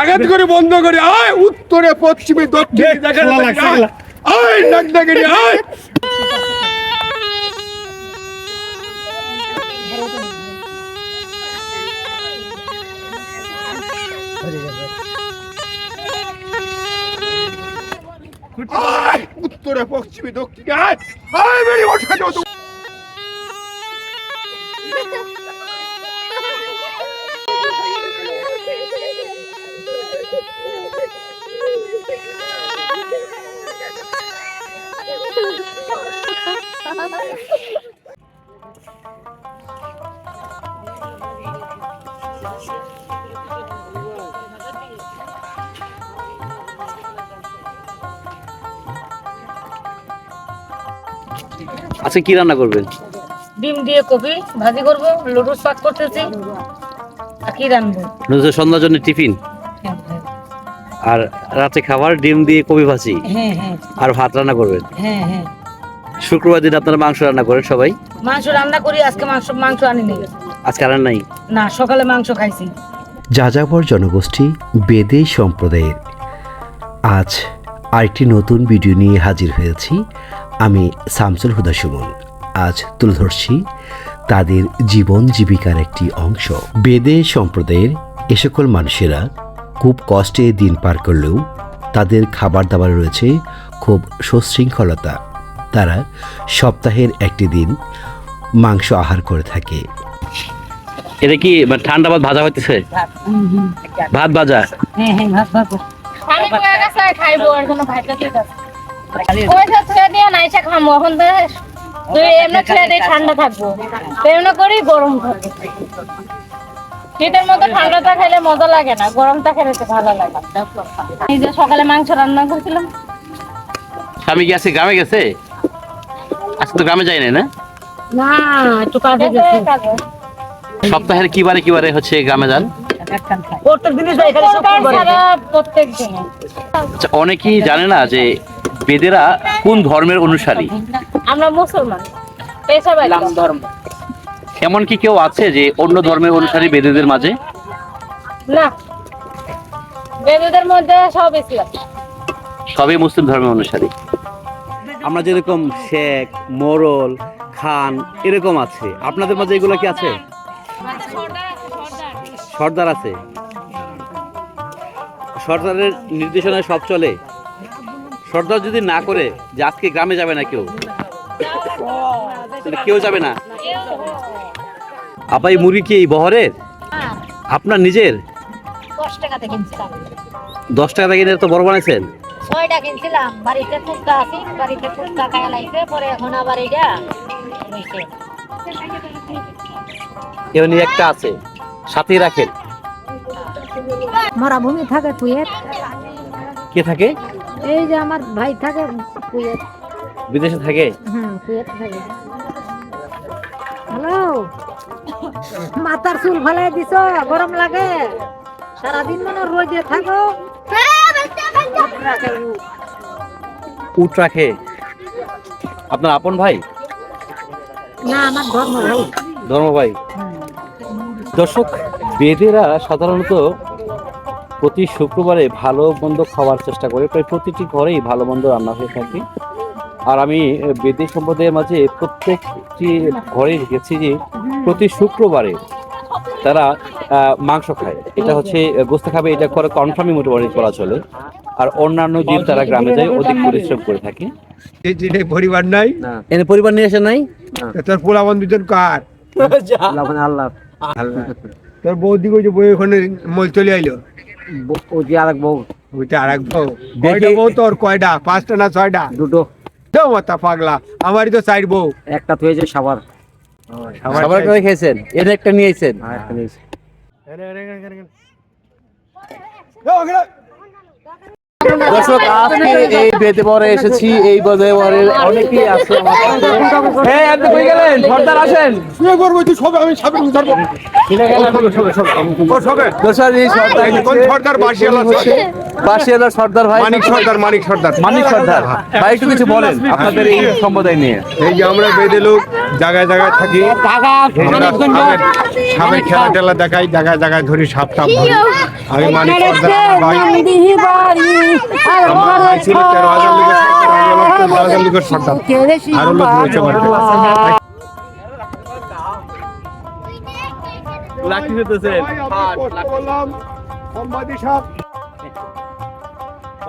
আঘাত করে বন্ধ করে আয় উত্তরে পশ্চিমে দক্ষিণে দেখা আয় নাক ডাকে আয় উত্তরে পশ্চিমে দক্ষিণে আয়। আয় বেরিয়ে ওঠা যাও আচ্ছা কি রান্না করবেন? ডিম দিয়ে কপি ভাজি করব লুডুস পাক করতেছি। আর কি রানবো নজর সন্ধ্যার জন্য টিফিন? আর রাতে খাবার ডিম দিয়ে কবি ভাজি। হ্যাঁ হ্যাঁ। আর ভাত রান্না করবেন। হ্যাঁ হ্যাঁ। শুক্রবার দিন আপনারা মাংস রান্না করেন সবাই? মাংস রান্না করি আজকে মাংস মাংস আনিনি। আজকে আর নাই? না সকালে মাংস খাইছি। যাযাবর জনগোষ্ঠী বেদে সম্প্রদায়ের। আজ আরেকটি নতুন ভিডিও নিয়ে হাজির হয়েছি। আমি শামসুল হুদা সুমন। আজ তুলে ধরছি তাদের জীবন জীবিকার একটি অংশ। বেদে সম্প্রদায়ের এ সকল মানুষেরা খুব কষ্টে দিন পার করলেও তাদের খাবার দাবার রয়েছে খুব সুশৃঙ্খলতা। তারা সপ্তাহের একটি দিন মাংস আহার করে থাকে। এটা কি মানে ঠান্ডা ভাত ভাজা হইতেছে? ভাত ভাজা? হ্যাঁ হ্যাঁ ঠান্ডা থাকব। এমনি গরম থাকবে শীতের মধ্যে ঠান্ডাটা খেলে মজা লাগে না গরমটা খেলে তো ভালো লাগে। এই যে সকালে মাংস রান্না করেছিলাম। স্বামী কি আছে গ্রামে গেছে? আজকে তো গ্রামে না? না একটু কাজে গেছি। সপ্তাহের কি বারে কি বারে হচ্ছে গ্রামে যান? আচ্ছা অনেকেই জানে না যে বেদেরা কোন ধর্মের অনুসারী? আমরা মুসলমান। ধর্ম। এমন কি কেউ আছে যে অন্য ধর্মের অনুসারী বেদেদের মাঝে? না। বেদুদের মধ্যে সব ইসলাম। সবই মুসলিম ধর্মের অনুসারী। আমরা যেরকম শেখ মোরল খান এরকম আছে। আপনাদের মাঝে এগুলো কি আছে? সর্দার আছে। সর্দারের নির্দেশনায় সব চলে। সর্দার যদি না করে যে আজকে গ্রামে যাবে না কেউ তাহলে কেউ যাবে না। আপাই মুরগি কি এই বহরের? আপনার নিজের? দশ কিনছিলাম। টাকা থেকে কিনে তো বড় বানাইছেন? ছয়টা কিনছিলাম। বাড়িতে ফুচকা আছে বাড়িতে ফুচকা খাইয়া লাগছে পরে এখন আবার এইটা এমনি একটা আছে সাথেই রাখেন। মরাভূমি থাকে কুয়েত। কে থাকে? এই যে আমার ভাই থাকে কুয়েত। বিদেশে থাকে? হুম কুয়েত থাকে। হ্যালো? মাথার চুল ফালাই দিছ গরম লাগে। সারাদিন মানে রোদে থাকো। উট রাখে আপনার আপন ভাই? না আমার ধর্ম ভাই। ধর্ম ভাই। দর্শক বেদেরা সাধারণত প্রতি শুক্রবারে ভালো মন্দ খাওয়ার চেষ্টা করে। প্রায় প্রতিটি ঘরেই ভালো মন্দ রান্না হয়ে থাকে। আর আমি বেদে সম্প্রদায়ের মাঝে প্রত্যেকটি ঘরে দেখেছি যে প্রতি শুক্রবারে তারা মাংস খায়। এটা হচ্ছে গোস্ত খাবে এটা করে কনফার্মই মোটামুটি বলা চলে। আর অন্যান্য দিন তারা গ্রামে যায় অধিক পরিশ্রম করে থাকে। এই যে পরিবার নাই এনে পরিবার নিয়ে আসে নাই? তোর কার? আল্লাহ তোর বৌদি কই যে বই ওখানে মল চলে আইলো? ও যে আরেক বউ। ওইটা আর এক বউ। কয়টা বউ তোর কয়টা? পাঁচটা না ছয়টা? দুটো। মাথা পাগলা আমারই তো চার বউ। একটা তো হয়েছে সাবার সবার করে খেয়েছেন? এর একটা নিয়েছেন। দর্শক আজকে এই বেদে বরে এসেছি এই বেদে বরে অনেকেই আছে। এই আপনি কই গেলেন? সর্দার আসেন। শুয়ে করব তুই সবে আমি সাবেক ধরবো। সর্দার ভাই। মানিক সর্দার মানিক সর্দার। মানিক সর্দার। ভাই একটু কিছু বলেন আপনাদের এই সম্প্রদায় নিয়ে। এই যে আমরা বেদে লোক জায়গায় জায়গায় থাকি। সাপের- সাপের খেলা টেলা দেখাই জায়গায় জায়গায় ধরি সাপ টাপ ধরি। আমি মানিক আরও লোক রয়েছে হতেছেন সম্বাদী সাহেব।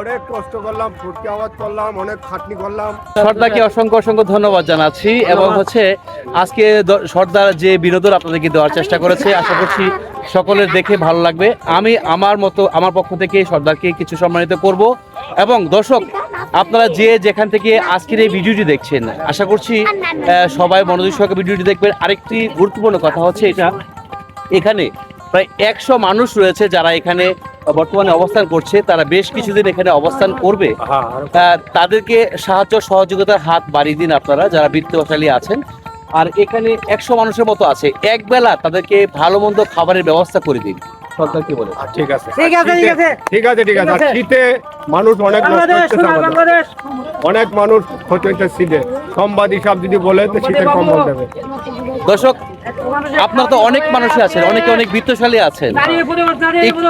অনেক কষ্ট করলাম ফুটকি আওয়াজ করলাম অনেক খাটনি করলাম। সর্দারকে অসংখ্য অসংখ্য ধন্যবাদ জানাচ্ছি এবং হচ্ছে আজকে সর্দার যে বিনোদন আপনাদেরকে দেওয়ার চেষ্টা করেছে আশা করছি সকলের দেখে ভালো লাগবে। আমি আমার মতো আমার পক্ষ থেকে সর্দারকে কিছু সম্মানিত করব এবং দর্শক আপনারা যে যেখান থেকে আজকের এই ভিডিওটি দেখছেন আশা করছি সবাই মনোযোগ সহকারে ভিডিওটি দেখবেন। আরেকটি গুরুত্বপূর্ণ কথা হচ্ছে এটা এখানে প্রায় একশো মানুষ রয়েছে যারা এখানে বর্তমানে অবস্থান করছে। তারা বেশ কিছুদিন এখানে অবস্থান করবে। তাদেরকে সাহায্য সহযোগিতার হাত বাড়িয়ে দিন আপনারা যারা বৃত্তশালী আছেন। আর এখানে একশো মানুষের মতো আছে। এক বেলা তাদেরকে ভালো মন্দ খাবারের ব্যবস্থা করে দিন। সরকার কি বলে? ঠিক আছে। ঠিক আছে ঠিক আছে। ঠিক আছে ঠিক আছে। শীতে মানুষ অনেক অনেক মানুষ ক্ষতি হচ্ছে শীতে। সম্বাদী হিসাব যদি বলে তো শীতে কম দেবে। দর্শক, আপনার তো অনেক মানুষই আছেন, অনেকে অনেক বৃত্তশালী আছেন। একটু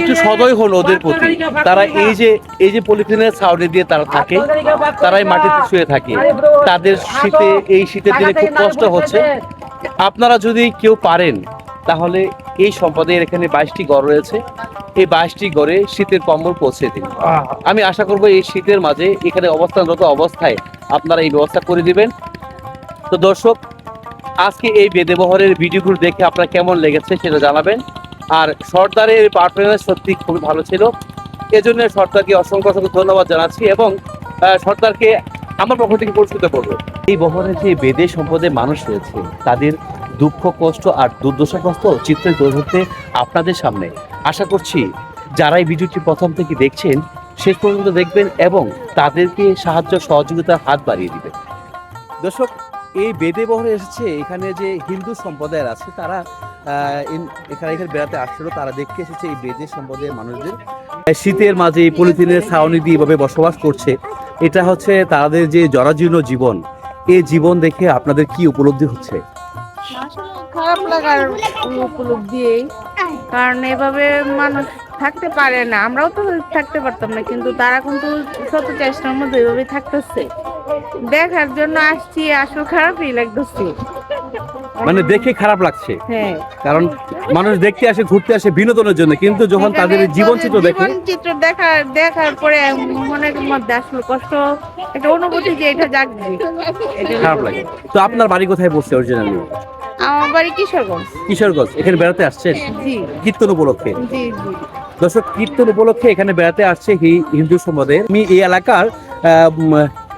একটু সদয় হলো ওদের প্রতি। তারা এই যে এই যে পলিথিনের ছাউনি দিয়ে তারা থাকে, তারাই মাটিতে শুয়ে থাকে। তাদের শীতে, এই শীতের দিনে খুব কষ্ট হচ্ছে। আপনারা যদি কেউ পারেন, তাহলে এই সম্পদের এখানে বাইশটি গড় রয়েছে। এই বাইশটি গড়ে শীতের কম্বল পৌঁছে দিন। আমি আশা করব এই শীতের মাঝে এখানে অবস্থানরত অবস্থায় আপনারা এই ব্যবস্থা করে দিবেন। তো দর্শক আজকে এই বেদেবহরের ভিডিওগুলো দেখে আপনার কেমন লেগেছে সেটা জানাবেন। আর সর্দারের পারফরমেন্স সত্যি খুবই ভালো ছিল। এজন্য সর্দারকে অসংখ্য অসংখ্য ধন্যবাদ জানাচ্ছি এবং সর্দারকে আমার পক্ষ থেকে পুরস্কৃত করব। এই বহরে যে বেদে সম্পদে মানুষ রয়েছে তাদের দুঃখ কষ্ট আর দুর্দশাগ্রস্ত চিত্র তুলে ধরতে আপনাদের সামনে আশা করছি যারা এই ভিডিওটি প্রথম থেকে দেখছেন শেষ পর্যন্ত দেখবেন এবং তাদেরকে সাহায্য সহযোগিতার হাত বাড়িয়ে দিবেন। দর্শক এই বেদে বহরে এসেছে, এখানে যে হিন্দু সম্প্রদায়ের আছে, তারা এখানে এখানে বেড়াতে আসছিল, তারা দেখতে এসেছে এই বেদে সম্প্রদায়ের মানুষদের। শীতের মাঝে পলিথিনের ছাউনি দিয়ে এভাবে বসবাস করছে। এটা হচ্ছে তাদের যে জরাজীর্ণ জীবন। এই জীবন দেখে আপনাদের কি উপলব্ধি হচ্ছে? খারাপ লাগার উপলব্ধি। কারণ এভাবে মানুষ থাকতে পারে না। আমরাও তো থাকতে পারতাম না কিন্তু তারা কিন্তু শত চেষ্টার মধ্যে এভাবে থাকতেছে। দেখার জন্য আসছি আসলে খারাপই লাগতেছে। মানে দেখে খারাপ লাগছে। হ্যাঁ। কারণ মানুষ দেখতে আসে ঘুরতে আসে বিনোদনের জন্য কিন্তু যখন তাদের জীবন চিত্র দেখে জীবন চিত্র দেখার দেখার পরে মনের মধ্যে আসলে কষ্ট একটা অনুভূতি যে এটা জাগবে খারাপ লাগে। তো আপনার বাড়ি কোথায় বসছে অরিজিনালি আমার বাড়ি কিশোরগঞ্জ। কিশোরগঞ্জ এখানে বেড়াতে আসছেন? জি। কীর্তন উপলক্ষে? জি জি। দর্শক কীর্তন উপলক্ষে এখানে বেড়াতে আসছে হিন্দু সমাজের। আমি এই এলাকার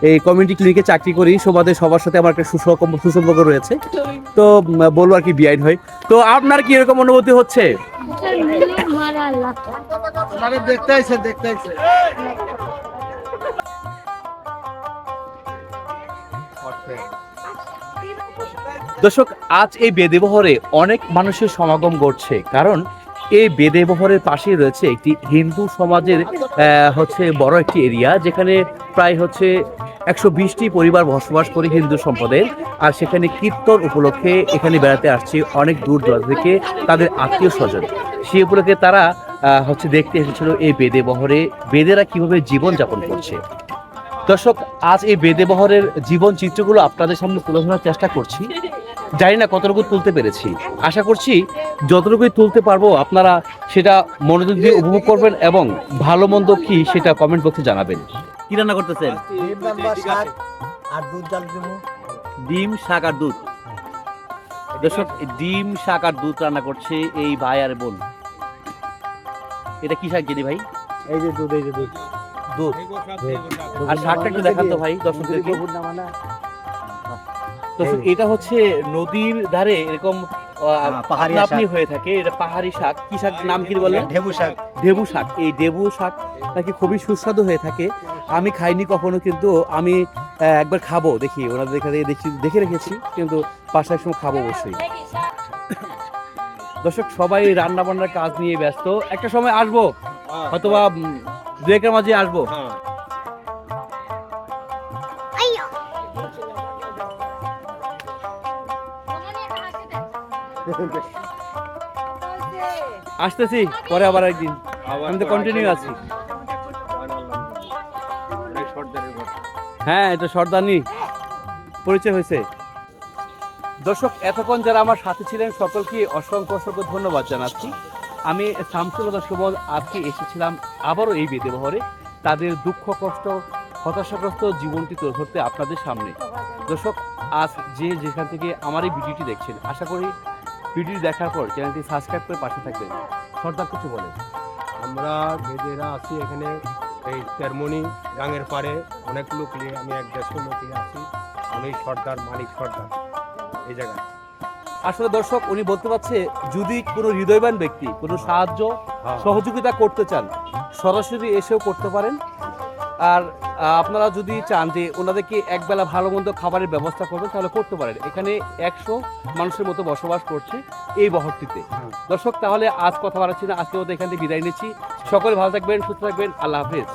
এই কমিউনিটি ক্লিনিকে চাকরি করি সমাজের সবার সাথে আমার একটা সুসম্পর্ক সুসম্পর্ক রয়েছে। তো বলব আর কি বিআইন হয়। তো আপনার কি এরকম অনুভূতি হচ্ছে? দর্শক আজ এই বেদেবহরে অনেক মানুষের সমাগম ঘটছে। কারণ এই বেদেবহরের পাশেই রয়েছে একটি হিন্দু সমাজের হচ্ছে বড় একটি এরিয়া, যেখানে প্রায় হচ্ছে একশো বিশটি পরিবার বসবাস করে হিন্দু সম্প্রদায়ের। আর সেখানে কীর্তন উপলক্ষে এখানে বেড়াতে আসছে অনেক দূর দূরান্ত থেকে তাদের আত্মীয় স্বজন সেই উপলক্ষে তারা হচ্ছে দেখতে এসেছিল এই বেদেবহরে বেদেরা কীভাবে জীবন যাপন করছে। দর্শক, আজ এই বেদেবহরের জীবন চিত্রগুলো আপনাদের সামনে তুলে ধরার চেষ্টা করছি। জানি না কতটুকু তুলতে পেরেছি। আশা করছি যতটুকুই তুলতে পারব আপনারা সেটা মনোযোগ দিয়ে উপভোগ করবেন এবং ভালো মন্দ কি সেটা কমেন্ট বক্সে জানাবেন। কি রান্না করতেছেন? আর দুধ জাল ডিম শাক আর দুধ। দর্শক ডিম শাক আর দুধ রান্না করছে এই ভাই আর বোন। এটা কি শাক জানি ভাই? এই যে দুধ এই যে দুধ। দুধ। আর শাকটা একটু দেখান তো ভাই দর্শকদেরকে। দর্শক এটা হচ্ছে নদীর ধারে এরকম পাহাড়ি আপনি হয়ে থাকে এটা পাহাড়ি শাক। কি শাক নাম কি বললেন ঢেবু শাক। ডেবু শাক। এই ডেবু শাক নাকি খুবই সুস্বাদু হয়ে থাকে। আমি খাইনি কখনো কিন্তু আমি একবার খাব। দেখি ওনাদের দেখে দেখি দেখে রেখেছি কিন্তু পাশে সময় খাব অবশ্যই। দর্শক সবাই রান্না বান্নার কাজ নিয়ে ব্যস্ত। একটা সময় আসব হয়তোবা উম, দু একের মাঝে আসব। আসতেছি পরে আবার একদিন। আমি তো কন্টিনিউ আছি। হ্যাঁ এটা সর্দানি পরিচয় হয়েছে। দর্শক এতক্ষণ যারা আমার সাথে ছিলেন সকলকে অসংখ্য অসংখ্য ধন্যবাদ জানাচ্ছি। আমি শামসুল সুমন আজকে এসেছিলাম আবারও এই বেদে বহরে তাদের দুঃখ কষ্ট হতাশাগ্রস্ত জীবনটি তুলে ধরতে আপনাদের সামনে। দর্শক আজ যে যেখান থেকে আমার এই ভিডিওটি দেখছেন আশা করি ভিডিওটি দেখার পর চ্যানেলটি সাবস্ক্রাইব করে পাশে থাকবেন। সর্দার কিছু বলে আমরা বেদেরা আছি এখানে এই তেরমনি গাঙের পাড়ে। অনেক লোক নিয়ে আমি এক দেড়শো লোক নিয়ে আছি। আমি সর্দার মালিক সর্দার এই জায়গায়। আসলে দর্শক উনি বলতে পারছে যদি কোনো হৃদয়বান ব্যক্তি কোনো সাহায্য হ্যাঁ। সহযোগিতা করতে চান সরাসরি এসেও করতে পারেন। আর আপনারা যদি চান যে ওনাদেরকে এক বেলা ভালো মন্দ খাবারের ব্যবস্থা করবেন তাহলে করতে পারেন। এখানে একশো মানুষের মতো বসবাস করছে এই বহরটিতে। দর্শক তাহলে আজ কথা বাড়াচ্ছি না আজকে মতো এখান থেকে বিদায় নিচ্ছি। সকলে ভালো থাকবেন সুস্থ থাকবেন আল্লাহ হাফেজ।